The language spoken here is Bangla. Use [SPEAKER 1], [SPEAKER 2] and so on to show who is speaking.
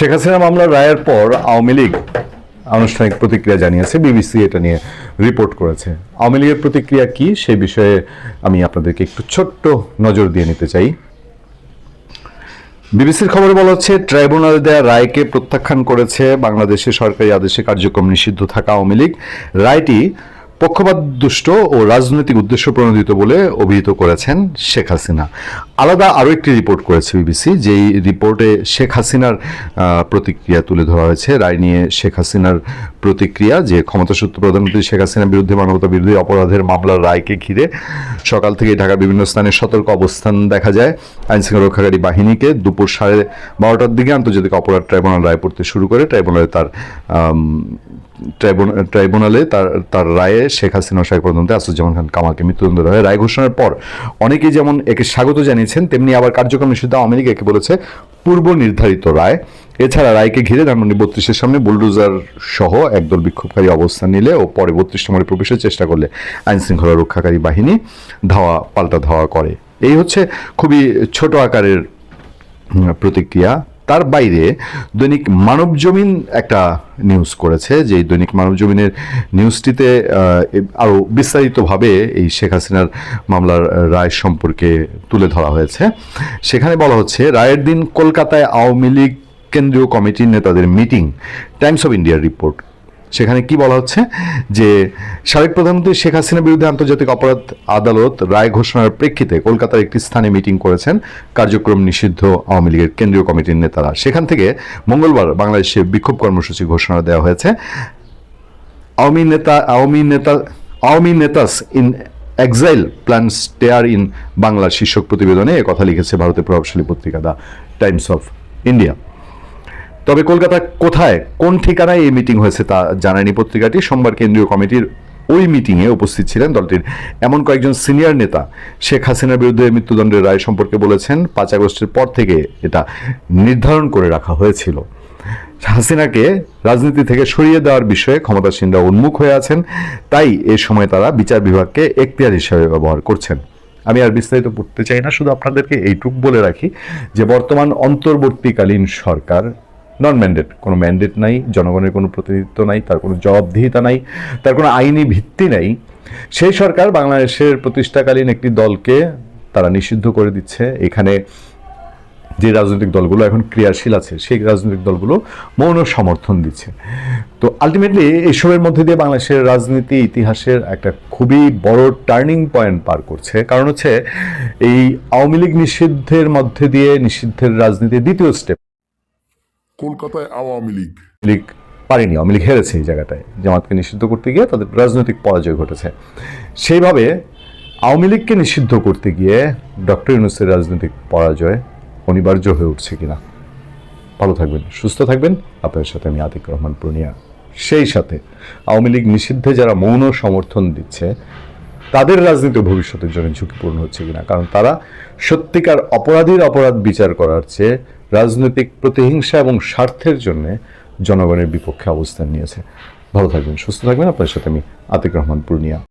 [SPEAKER 1] শেখ হাসিনা মামলার রায়ের পর আওয়ামী লীগ আনুষ্ঠানিক প্রতিক্রিয়া জানিয়েছে, বিবিসি এটা নিয়ে রিপোর্ট করেছে। আওয়ামী লীগের প্রতিক্রিয়া কি সেই বিষয়ে আমি আপনাদেরকে একটু ছোট্ট নজর দিয়ে নিতে চাই। বিবিসির খবরে বলা হচ্ছে, ট্রাইব্যুনাল দেয়া রায়কে প্রত্যাখ্যান করেছে বাংলাদেশের সরকারি আদেশে কার্যক্রম নিষিদ্ধ থাকা আওয়ামী লীগ। রায়টি পক্ষপাত দুষ্ট ও রাজনৈতিক উদ্দেশ্য প্রণোদিত বলে অভিহিত করেছেন শেখ হাসিনা। আলাদা আরও একটি রিপোর্ট করেছে বিবিসি, যেই রিপোর্টে শেখ হাসিনার প্রতিক্রিয়া তুলে ধরা হয়েছে। রায় নিয়ে শেখ হাসিনার প্রতিক্রিয়া, যে ক্ষমতাসূত্র প্রধানমন্ত্রী শেখ হাসিনার বিরুদ্ধে মানবতা বিরোধী অপরাধের মামলার রায়কে ঘিরে সকাল থেকে ঢাকার বিভিন্ন স্থানে সতর্ক অবস্থান দেখা যায়। আইনশৃঙ্খলা রক্ষাকারী বাহিনীকে দুপুর সাড়ে বারোটার দিকে আন্তর্জাতিক অপরাধ ট্রাইব্যুনাল রায় পড়তে শুরু করে। ট্রাইব্যুনালে তার ট্রাইব্যুনালে তার তার রায়ে শেখ হাসিনা শেখ প্রধানমন্ত্রী আসাদুজ্জামান খান কামালকে মৃত্যুদণ্ড দেওয়া হয়। রায় ঘোষণার পর অনেকেই যেমন একে স্বাগত জানিয়েছেন, তেমনি আবার কার্যক্রম নিষিদ্ধ আওয়ামী লীগ একে বলেছে পূর্ব নির্ধারিত রায়। এছাড়া রায়কে ঘিরে ধানমন্ডি বত্রিশের সামনে বুলডোজার সহ একদল বিক্ষোভকারী অবস্থান নিলে ও পরে বত্রিশ নম্বরে প্রবেশের চেষ্টা করলে আইন শৃঙ্খলা রক্ষাকারী বাহিনী ধাওয়া, পাল্টা ধাওয়া করে। এই হচ্ছে খুবই ছোট আকারের প্রতিক্রিয়া। তার বাইরে দৈনিক মানব জমিন একটা নিউজ করেছে যে দৈনিক মানব জমিনের নিউজটিতে আরও বিস্তারিতভাবে এই শেখ হাসিনার মামলার রায় সম্পর্কে তুলে ধরা হয়েছে। সেখানে বলা হচ্ছে, রায়ের দিন কলকাতায় আওয়ামী লীগ কেন্দ্রীয় কমিটির নেতাদের মিটিং, টাইমস অফ ইন্ডিয়ার রিপোর্ট। সেখানে কি বলা হচ্ছে? যে সাবেক প্রধানমন্ত্রী শেখ হাসিনার বিরুদ্ধে আন্তর্জাতিক অপরাধ আদালত রায় ঘোষণার প্রেক্ষিতে কলকাতার একটি স্থানে মিটিং করেছেন কার্যক্রম নিষিদ্ধ আওয়ামী লীগের কেন্দ্রীয় কমিটির নেতারা। সেখান থেকে মঙ্গলবার বাংলাদেশে বিক্ষোভ কর্মসূচি ঘোষণা দেওয়া হয়েছে। আওয়ামী নেতা আওয়ামী নেতা, Awami netas in exile plan stir in Bangla শীর্ষক প্রতিবেদনে কথা লিখেছে ভারতের প্রভাবশালী পত্রিকা দ্য টাইমস অফ ইন্ডিয়া। তবে কলকাতা কোথায়? কোন ঠিকানায় এই মিটিং হয়েছে তা জানায়নি পত্রিকাটি। সোমবার কেন্দ্রীয় কমিটির ওই মিটিংয়ে উপস্থিত ছিলেন দলটির এমন কয়েকজন সিনিয়র নেতা। শেখ হাসিনার বিরুদ্ধে মৃত্যুদণ্ডের রায় সম্পর্কে বলেছেন, পাঁচ আগস্টের পর থেকে এটা নির্ধারণ করে রাখা হয়েছিল। হাসিনাকে রাজনীতি থেকে সরিয়ে দেওয়ার বিষয়ে ক্ষমতাসীনরা উন্মুখ হয়ে আছেন। তাই এ সময় তারা বিচার বিভাগকে এখতিয়ার হিসাবে ব্যবহার করছেন। আমি আর বিস্তারিত পড়তে চাই না, শুধু আপনাদেরকে এইটুক বলে রাখি যে বর্তমান অন্তর্বর্তীকালীন সরকার নন ম্যান্ডেট কোনো ম্যান্ডেট নাই, জনগণের কোনো প্রতিনিধিত্ব নাই, তার কোনো জবাবদিহিতা নাই, তার কোনো আইনি ভিত্তি নাই। সেই সরকার বাংলাদেশের প্রতিষ্ঠাকালীন একটি দলকে তারা নিষিদ্ধ করে দিচ্ছে। এখানে যে রাজনৈতিক দলগুলো এখন ক্রিয়াশীল আছে, সেই রাজনৈতিক দলগুলো মৌন সমর্থন দিচ্ছে। তো আলটিমেটলি এইসবের মধ্যে দিয়ে বাংলাদেশের রাজনীতি, ইতিহাসের একটা খুবই বড় টার্নিং পয়েন্ট পার করছে। কারণ হচ্ছে এই আওয়ামী লীগ নিষিদ্ধের মধ্যে দিয়ে নিষিদ্ধের রাজনীতির দ্বিতীয় স্টেপ
[SPEAKER 2] কলকাতায় আওয়ামী লীগ।
[SPEAKER 1] লীগ পারেনি, আওয়ামী লীগ হেরেছে এই জায়গাটায়। জামাতকে নিষিদ্ধ করতে গিয়ে তাদের রাজনৈতিক পরাজয় ঘটেছে। সেইভাবে আওয়ামী লীগকে নিষিদ্ধ করতে গিয়ে ডক্টর ইউনুসের রাজনৈতিক পরাজয় অনিবার্য হয়ে উঠছে কিনা। ভালো থাকবেন, সুস্থ থাকবেন। আপনার সাথে আমি আতিক রহমান পূর্ণিয়া। সেই সাথে আওয়ামী লীগ নিষিদ্ধে যারা মৌন সমর্থন দিচ্ছে, তাদের রাজনীতি ভবিষ্যতের জন্য ঝুঁকিপূর্ণ হচ্ছে কিনা? কারণ তারা সত্যিকার অপরাধীর অপরাধ বিচার করার চেয়ে রাজনৈতিক প্রতিহিংসা এবং স্বার্থের জন্য জনগণের বিপক্ষে অবস্থান নিয়েছে। ভালো থাকবেন, সুস্থ থাকবেন। আপনার সাথে আমি আতিক রহমান, পূর্ণিয়া।